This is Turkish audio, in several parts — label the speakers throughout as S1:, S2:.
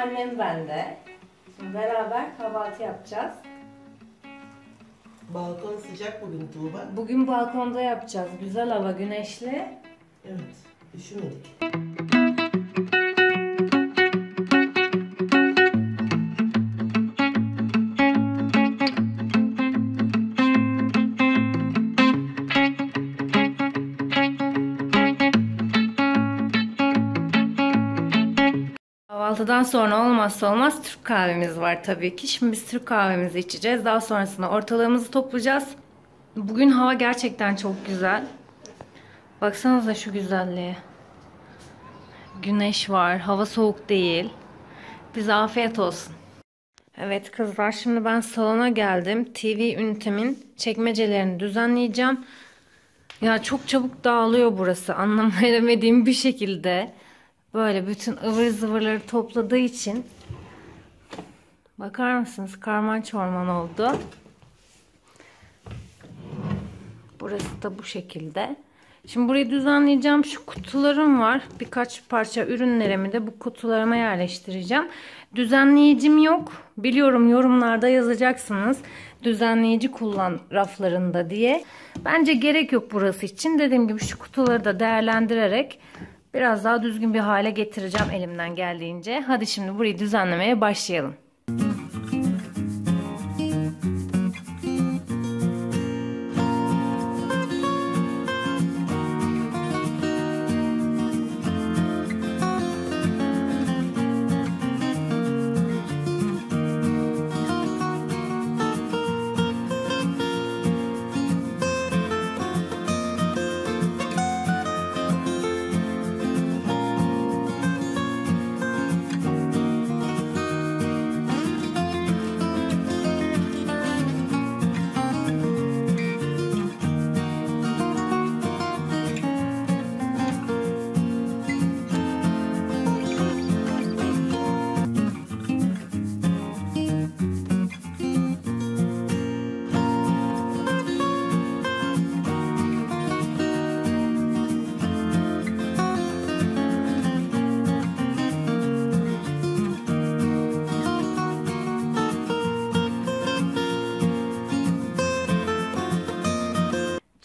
S1: annem bende. Şimdi beraber kahvaltı yapacağız.
S2: Balkon sıcak bugün Tuğba.
S1: Bugün balkonda yapacağız. Güzel hava, güneşli.
S2: Evet. Üşümedik.
S1: Kahvaltıdan sonra olmazsa olmaz Türk kahvemiz var tabii ki. Şimdi biz Türk kahvemizi içeceğiz. Daha sonrasında ortalığımızı toplayacağız. Bugün hava gerçekten çok güzel. Baksanıza şu güzelliğe. Güneş var, hava soğuk değil. Bize afiyet olsun. Evet kızlar şimdi ben salona geldim. TV ünitemin çekmecelerini düzenleyeceğim. Ya çok çabuk dağılıyor burası. Anlam veremediğim bir şekilde. Böyle bütün ıvır zıvırları topladığı için. Bakar mısınız? Karman çorman oldu. Burası da bu şekilde. Şimdi burayı düzenleyeceğim. Şu kutularım var. Birkaç parça ürünlerimi de bu kutularıma yerleştireceğim. Düzenleyicim yok. Biliyorum yorumlarda yazacaksınız. Düzenleyici kullan raflarında diye. Bence gerek yok burası için. Dediğim gibi şu kutuları da değerlendirerek biraz daha düzgün bir hale getireceğim elimden geldiğince. Hadi şimdi burayı düzenlemeye başlayalım.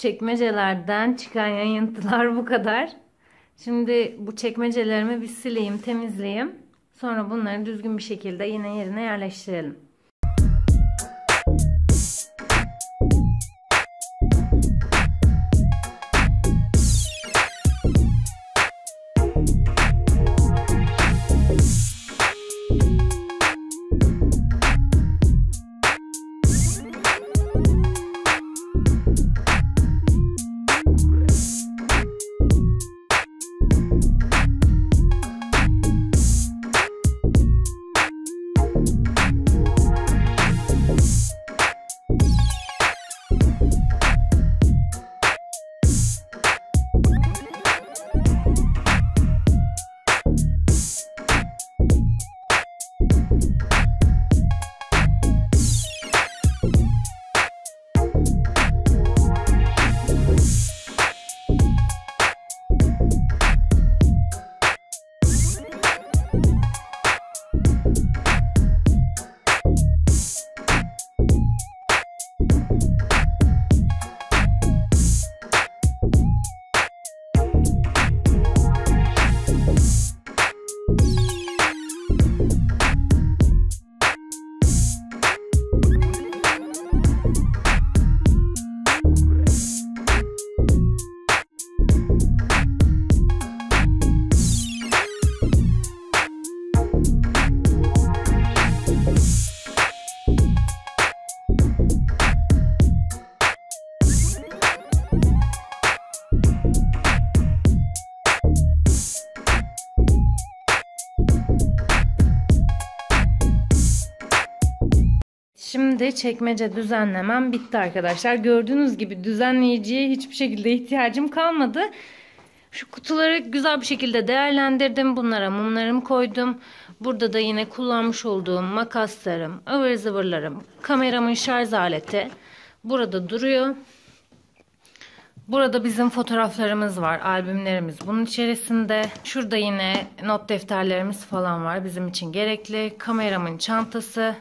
S1: Çekmecelerden çıkan yayıntılar bu kadar. Şimdi bu çekmecelerimi bir sileyim, temizleyeyim. Sonra bunları düzgün bir şekilde yine yerine yerleştirelim. Şimdi çekmece düzenlemem bitti arkadaşlar. Gördüğünüz gibi düzenleyiciye hiçbir şekilde ihtiyacım kalmadı. Şu kutuları güzel bir şekilde değerlendirdim. Bunlara mumlarımı koydum. Burada da yine kullanmış olduğum makaslarım, ıvır zıvırlarım, kameramın şarj aleti burada duruyor. Burada bizim fotoğraflarımız var, albümlerimiz. Bunun içerisinde şurada yine not defterlerimiz falan var bizim için gerekli. Kameramın çantası.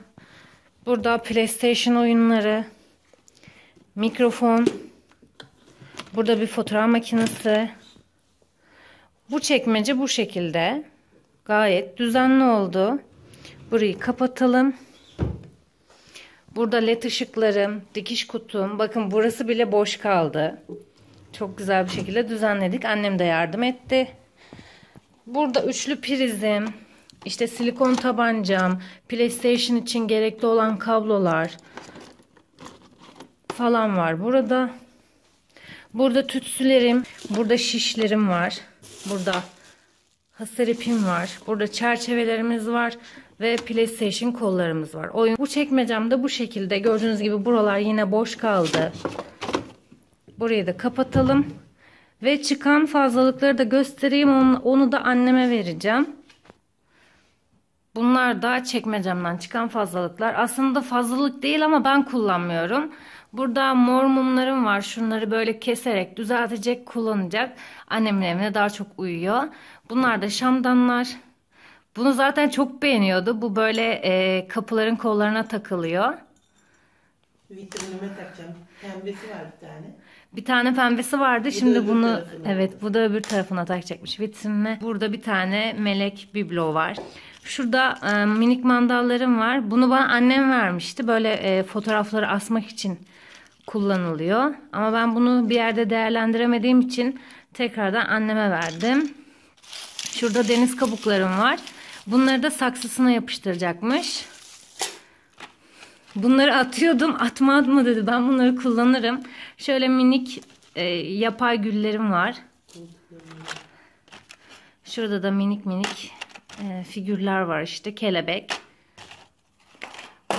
S1: Burada PlayStation oyunları. Mikrofon. Burada bir fotoğraf makinesi. Bu çekmece bu şekilde. Gayet düzenli oldu. Burayı kapatalım. Burada led ışıklarım, dikiş kutum. Bakın burası bile boş kaldı. Çok güzel bir şekilde düzenledik. Annem de yardım etti. Burada üçlü prizim, işte silikon tabancam, PlayStation için gerekli olan kablolar falan var burada. Burada tütsülerim, burada şişlerim var. Burada hasır ipim var. Burada çerçevelerimiz var ve PlayStation kollarımız var. Oyun bu çekmecemde bu şekilde. Gördüğünüz gibi buralar yine boş kaldı. Burayı da kapatalım. Ve çıkan fazlalıkları da göstereyim. Onu, onu da anneme vereceğim. Bunlar da çekmecemden çıkan fazlalıklar. Aslında fazlalık değil ama ben kullanmıyorum. Burada mor mumlarım var. Şunları böyle keserek düzeltecek, kullanacak. Annemin evine daha çok uyuyor. Bunlar da şamdanlar. Bunu zaten çok beğeniyordu. Bu böyle e, kapıların kollarına takılıyor.
S2: Vitrinime takacağım. Pembesi var bir tane.
S1: Bir tane pembesi vardı.
S2: da
S1: Şimdi bunu evet bu da öbür tarafına takacakmış vitrinine. Burada bir tane melek biblo var. Şurada e, minik mandallarım var. Bunu bana annem vermişti. Böyle e, fotoğrafları asmak için kullanılıyor. Ama ben bunu bir yerde değerlendiremediğim için tekrardan anneme verdim. Şurada deniz kabuklarım var. Bunları da saksısına yapıştıracakmış. Bunları atıyordum. Atma atma dedi. Ben bunları kullanırım. Şöyle minik e, yapay güllerim var. Şurada da minik minik e, figürler var işte. Kelebek.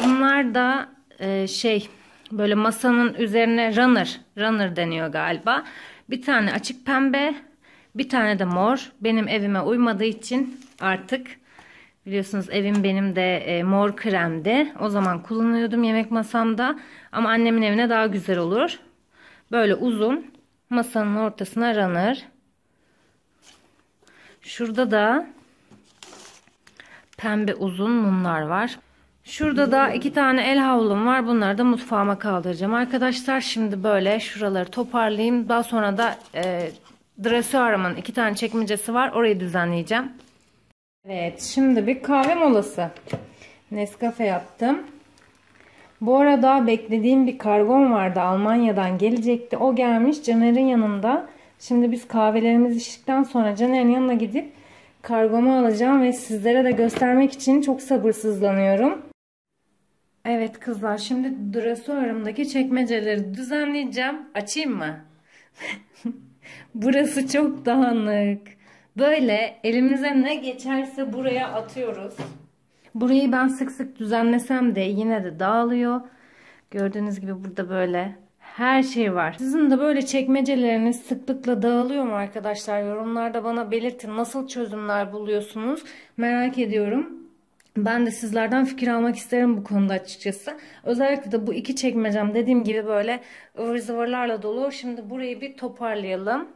S1: Bunlar da e, şey böyle masanın üzerine runner. Runner deniyor galiba. Bir tane açık pembe. Bir tane de mor. Benim evime uymadığı için artık Biliyorsunuz evim benim de e, mor kremdi. O zaman kullanıyordum yemek masamda. Ama annemin evine daha güzel olur. Böyle uzun masanın ortasına runner. Şurada da pembe uzun mumlar var. Şurada da iki tane el havlum var. Bunları da mutfağıma kaldıracağım. Arkadaşlar şimdi böyle şuraları toparlayayım. Daha sonra da e, dresörümün iki tane çekmecesi var. Orayı düzenleyeceğim. Evet şimdi bir kahve molası. Nescafe yaptım. Bu arada beklediğim bir kargom vardı. Almanya'dan gelecekti. O gelmiş Caner'in yanında. Şimdi biz kahvelerimizi içtikten sonra Caner'in yanına gidip kargomu alacağım ve sizlere de göstermek için çok sabırsızlanıyorum. Evet kızlar şimdi dresörümdeki çekmeceleri düzenleyeceğim. Açayım mı? Burası çok dağınık. Böyle elimize ne geçerse buraya atıyoruz. Burayı ben sık sık düzenlesem de yine de dağılıyor. Gördüğünüz gibi burada böyle her şey var. Sizin de böyle çekmeceleriniz sıklıkla dağılıyor mu arkadaşlar? Yorumlarda bana belirtin. Nasıl çözümler buluyorsunuz? Merak ediyorum. Ben de sizlerden fikir almak isterim bu konuda açıkçası. Özellikle de bu iki çekmecem dediğim gibi böyle ıvır zıvırlarla dolu. Şimdi burayı bir toparlayalım.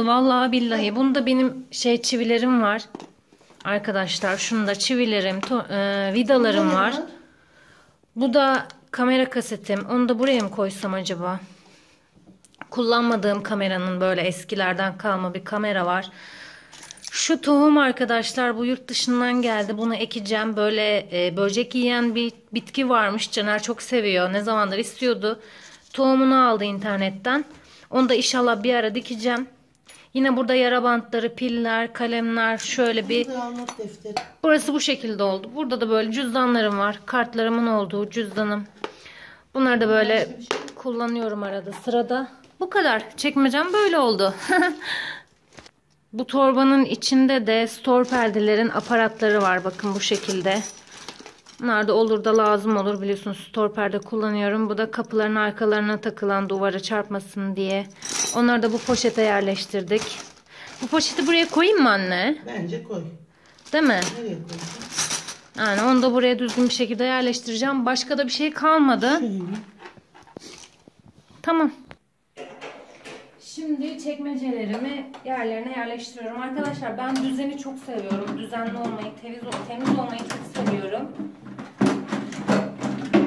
S1: Oldu vallahi billahi. Bunda benim şey çivilerim var. Arkadaşlar şunda çivilerim, to- e, vidalarım var. Bu da kamera kasetim. Onu da buraya mı koysam acaba? Kullanmadığım kameranın böyle eskilerden kalma bir kamera var. Şu tohum arkadaşlar bu yurt dışından geldi. Bunu ekeceğim. Böyle e, böcek yiyen bir bitki varmış. Caner çok seviyor. Ne zamandır istiyordu. Tohumunu aldı internetten. Onu da inşallah bir ara dikeceğim. Yine burada yara bantları, piller, kalemler şöyle bir. Burası bu şekilde oldu. Burada da böyle cüzdanlarım var. Kartlarımın olduğu cüzdanım. Bunları da böyle kullanıyorum arada sırada. Bu kadar. Çekmecem böyle oldu. bu torbanın içinde de store perdelerin aparatları var. Bakın bu şekilde. Bunlar da olur da lazım olur. Biliyorsunuz store perde kullanıyorum. Bu da kapıların arkalarına takılan duvara çarpmasın diye. Onları da bu poşete yerleştirdik. Bu poşeti buraya koyayım mı anne?
S2: Bence koy.
S1: Değil mi?
S2: Nereye koyacaksın?
S1: Yani onu da buraya düzgün bir şekilde yerleştireceğim. Başka da bir şey kalmadı.
S2: Şöyle.
S1: Tamam. Şimdi çekmecelerimi yerlerine yerleştiriyorum. Arkadaşlar ben düzeni çok seviyorum. Düzenli olmayı, temiz, temiz olmayı çok seviyorum.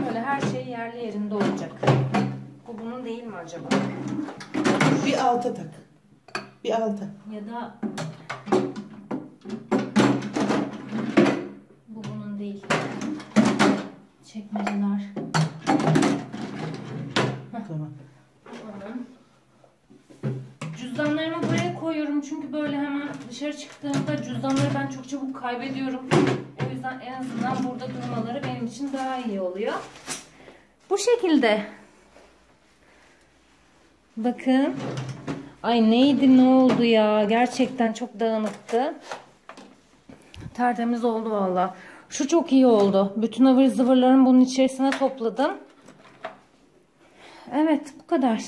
S1: Böyle her şey yerli yerinde olacak. Bu bunun değil mi acaba?
S2: Bir alta tak. Bir alta.
S1: Ya da bu bunun değil. Çekmeceler.
S2: Tamam.
S1: Onun. Cüzdanlarımı buraya koyuyorum çünkü böyle hemen dışarı çıktığımda cüzdanları ben çok çabuk kaybediyorum. O yüzden en azından burada durmaları benim için daha iyi oluyor. Bu şekilde. Bakın. Ay neydi ne oldu ya. Gerçekten çok dağınıktı. Tertemiz oldu valla. Şu çok iyi oldu. Bütün ıvır zıvırlarımı bunun içerisine topladım. Evet bu kadar.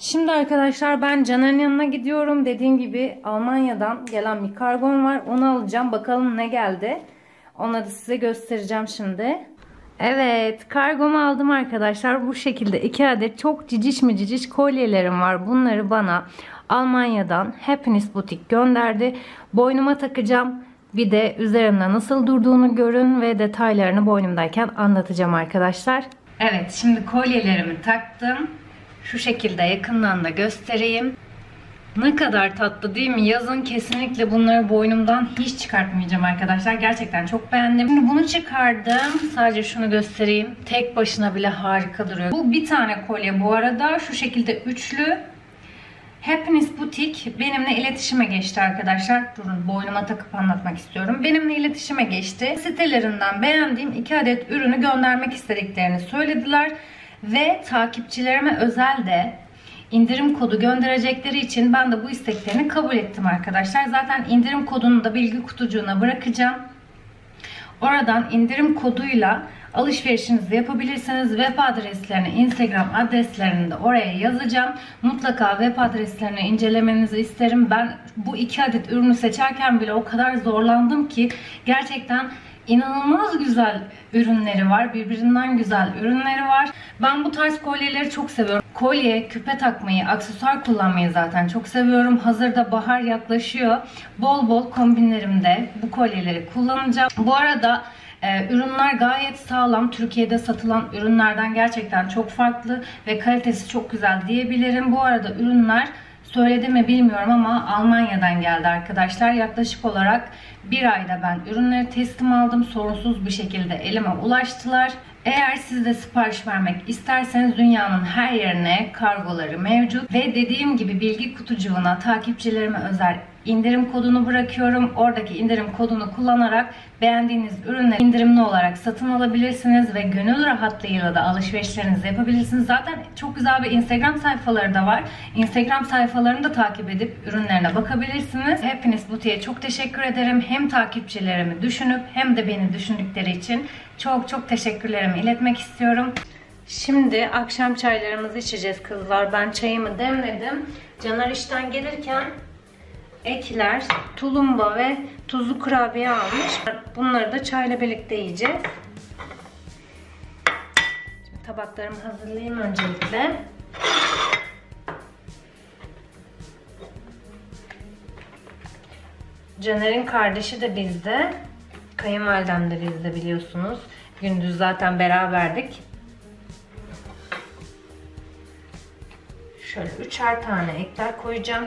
S1: Şimdi arkadaşlar ben Caner'in yanına gidiyorum. Dediğim gibi Almanya'dan gelen bir kargom var. Onu alacağım. Bakalım ne geldi. Onları size göstereceğim şimdi. Evet kargomu aldım arkadaşlar. Bu şekilde iki adet çok ciciş mi ciciş kolyelerim var. Bunları bana Almanya'dan Happiness Boutique gönderdi. Boynuma takacağım. Bir de üzerimde nasıl durduğunu görün ve detaylarını boynumdayken anlatacağım arkadaşlar. Evet şimdi kolyelerimi taktım. Şu şekilde yakından da göstereyim. Ne kadar tatlı değil mi? Yazın kesinlikle bunları boynumdan hiç çıkartmayacağım arkadaşlar. Gerçekten çok beğendim. Şimdi bunu çıkardım. Sadece şunu göstereyim. Tek başına bile harika duruyor. Bu bir tane kolye bu arada. Şu şekilde üçlü. Happiness Boutique benimle iletişime geçti arkadaşlar. Durun boynuma takıp anlatmak istiyorum. Benimle iletişime geçti. Sitelerinden beğendiğim iki adet ürünü göndermek istediklerini söylediler. Ve takipçilerime özel de indirim kodu gönderecekleri için ben de bu isteklerini kabul ettim arkadaşlar. Zaten indirim kodunu da bilgi kutucuğuna bırakacağım. Oradan indirim koduyla alışverişinizi yapabilirsiniz. Web adreslerini, Instagram adreslerini de oraya yazacağım. Mutlaka web adreslerini incelemenizi isterim. Ben bu iki adet ürünü seçerken bile o kadar zorlandım ki gerçekten inanılmaz güzel ürünleri var. Birbirinden güzel ürünleri var. Ben bu tarz kolyeleri çok seviyorum. Kolye, küpe takmayı, aksesuar kullanmayı zaten çok seviyorum. Hazırda bahar yaklaşıyor. Bol bol kombinlerimde bu kolyeleri kullanacağım. Bu arada ee, ürünler gayet sağlam. Türkiye'de satılan ürünlerden gerçekten çok farklı ve kalitesi çok güzel diyebilirim. Bu arada ürünler söyledi mi bilmiyorum ama Almanya'dan geldi arkadaşlar. Yaklaşık olarak bir ayda ben ürünleri teslim aldım. Sorunsuz bir şekilde elime ulaştılar. Eğer siz de sipariş vermek isterseniz dünyanın her yerine kargoları mevcut. Ve dediğim gibi bilgi kutucuğuna takipçilerime özel indirim kodunu bırakıyorum. Oradaki indirim kodunu kullanarak beğendiğiniz ürünleri indirimli olarak satın alabilirsiniz ve gönül rahatlığıyla da alışverişlerinizi yapabilirsiniz. Zaten çok güzel bir Instagram sayfaları da var. Instagram sayfalarını da takip edip ürünlerine bakabilirsiniz. Hepiniz Buti'ye çok teşekkür ederim. Hem takipçilerimi düşünüp hem de beni düşündükleri için çok çok teşekkürlerimi iletmek istiyorum. Şimdi akşam çaylarımızı içeceğiz kızlar. Ben çayımı demledim. Caner işten gelirken ekler, tulumba ve tuzlu kurabiye almış. Bunları da çayla birlikte yiyeceğiz. Şimdi tabaklarımı hazırlayayım öncelikle. Caner'in kardeşi de bizde. Kayınvalidem de bizde biliyorsunuz. Gündüz zaten beraberdik. Şöyle üçer tane ekler koyacağım.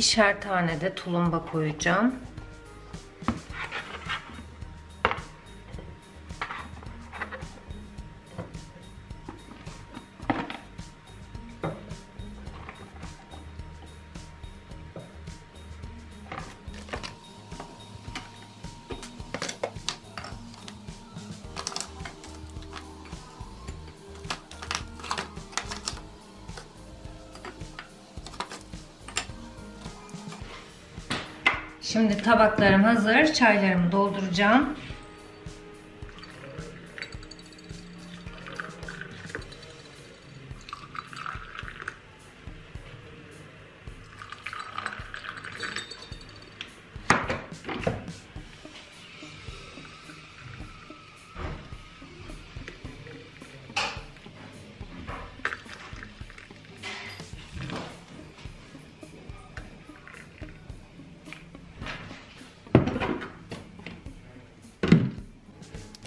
S1: İkişer tane de tulumba koyacağım. Şimdi tabaklarım hazır. Çaylarımı dolduracağım.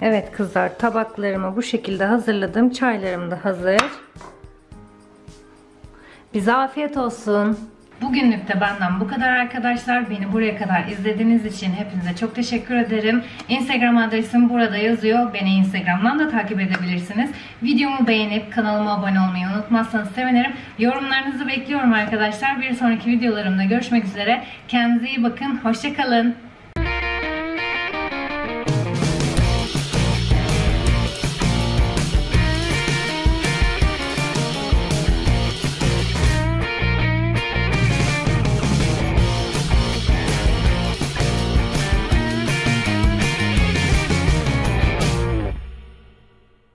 S1: Evet kızlar tabaklarımı bu şekilde hazırladım. Çaylarım da hazır. Bize afiyet olsun. Bugünlük de benden bu kadar arkadaşlar. Beni buraya kadar izlediğiniz için hepinize çok teşekkür ederim. Instagram adresim burada yazıyor. Beni Instagram'dan da takip edebilirsiniz. Videomu beğenip kanalıma abone olmayı unutmazsanız sevinirim. Yorumlarınızı bekliyorum arkadaşlar. Bir sonraki videolarımda görüşmek üzere. Kendinize iyi bakın. Hoşçakalın.